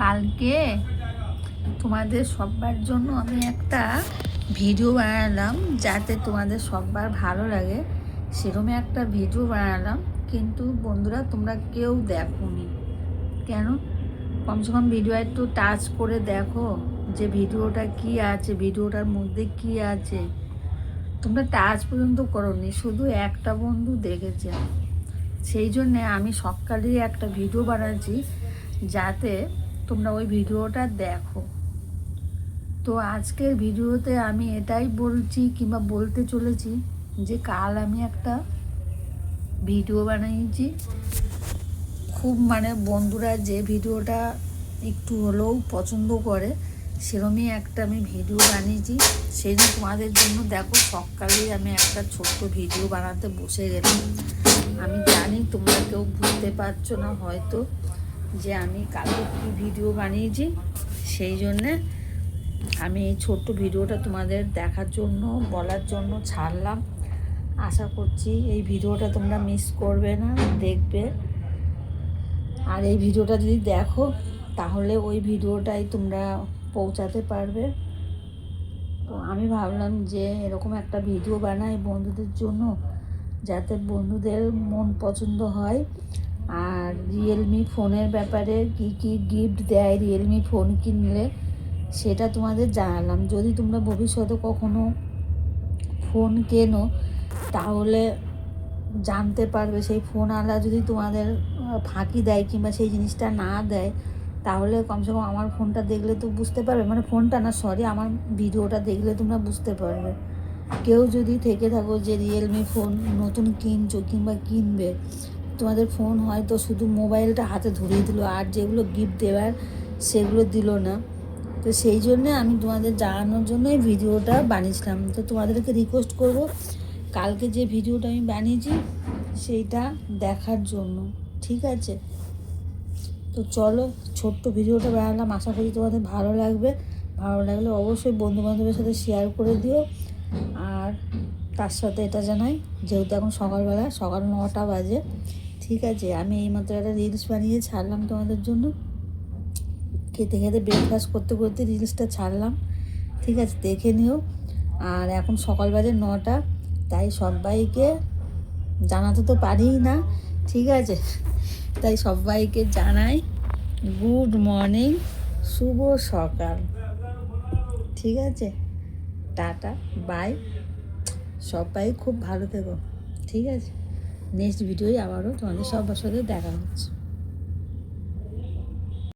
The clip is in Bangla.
কালকে তোমাদের সবার জন্য আমি একটা ভিডিও বানালাম যাতে তোমাদের সবার ভালো লাগে। সেরকমই একটা ভিডিও বানালাম, কিন্তু বন্ধুরা তোমরা কেউ দেখোনি। কেন? কমসে কম ভিডিও একটু টাচ করে দেখো যে ভিডিওটা কি আছে, ভিডিওটার মধ্যে কি আছে। তোমরা টাচ পর্যন্ত করোনি, শুধু একটা বন্ধু দেখেছে। সেই জন্যে আমি সকালেই একটা ভিডিও বানাচ্ছি যাতে তোমরা ওই ভিডিওটা দেখো। তো আজকের ভিডিওতে আমি এটাই বলছি কিংবা বলতে চলেছি যে কাল আমি একটা ভিডিও বানিয়েছি। খুব মানে বন্ধুরা যে ভিডিওটা একটু হলেও পছন্দ করে, সেরমই একটা আমি ভিডিও বানিয়েছি। সেই জন্য তোমাদের জন্য দেখো সকালেই আমি একটা ছোট্ট ভিডিও বানাতে বসে গেলাম। আমি জানি তোমরা কেউ বুঝতে পারছ না হয়তো। যে আমি কালকে কী ভিডিও বানিয়েছি, সেই জন্যে আমি এই ছোট্ট ভিডিওটা তোমাদের দেখার জন্য, বলার জন্য ছাড়লাম। আশা করছি এই ভিডিওটা তোমরা মিস করবে না, দেখবে। আর এই ভিডিওটা যদি দেখো, তাহলে ওই ভিডিওটাই তোমরা পৌঁছাতে পারবে। তো আমি ভাবলাম যে এরকম একটা ভিডিও বানাই বন্ধুদের জন্য, যাতে বন্ধুদের মন পছন্দ হয়। আর রিয়েলমি ফোনের ব্যাপারে কি কি গিফট দেয় রিয়েলমি ফোন কিনলে, সেটা তোমাদের জানালাম। যদি তোমরা ভবিষ্যতে কখনো ফোন কেনো, তাহলে জানতে পারবে। সেই ফোন আলা যদি তোমাদের ফাঁকি দেয় কিংবা সেই জিনিসটা না দেয়, তাহলে কমসে কম আমার ফোনটা দেখলে তো বুঝতে পারবে। মানে ফোনটা না সরি আমার ভিডিওটা দেখলে তোমরা বুঝতে পারবে। কেউ যদি থেকে থাকো যে রিয়েলমি ফোন নতুন কিনছো কিংবা কিনবে তোমাদের ফোন হয়তো শুধু মোবাইলটা হাতে ধরিয়ে দিল, আর যেগুলো গিফট দেওয়ার সেগুলো দিল না। তো সেই জন্যে আমি তোমাদের জানানোর জন্য এই ভিডিওটা বানিয়েছিলাম। তো তোমাদেরকে রিকোয়েস্ট করব, কালকে যে ভিডিওটা আমি বানিয়েছি সেইটা দেখার জন্য, ঠিক আছে? তো চলো, ছোট্ট ভিডিওটা বানালাম, আশা করি তোমাদের ভালো লাগবে। ভালো লাগলে অবশ্যই বন্ধু বান্ধবের সাথে শেয়ার করে দিও। আর তার সাথে এটা জানাই, যেহেতু এখন সকালবেলা, সকাল নটা বাজে। ঠিক আছে, আমি এইমাত্র একটা রিলস বানিয়ে ছাড়লাম তোমাদের জন্য। খেতে খেতে ব্রেকফাস্ট করতে করতে রিলসটা ছাড়লাম। ঠিক আছে, দেখে নিও। আর এখন সকাল বাজে নটা, তাই সবাইকে জানাতে তো পারিই না। ঠিক আছে, তাই সবাইকে জানাই গুড মর্নিং শুভ সকাল। ঠিক আছে, টাটা বাই সবাই খুব ভালো থেকো। ঠিক আছে। নেক্সট ভিডিওই আবারও তোমাদের সবার সাথে দেখা হচ্ছে।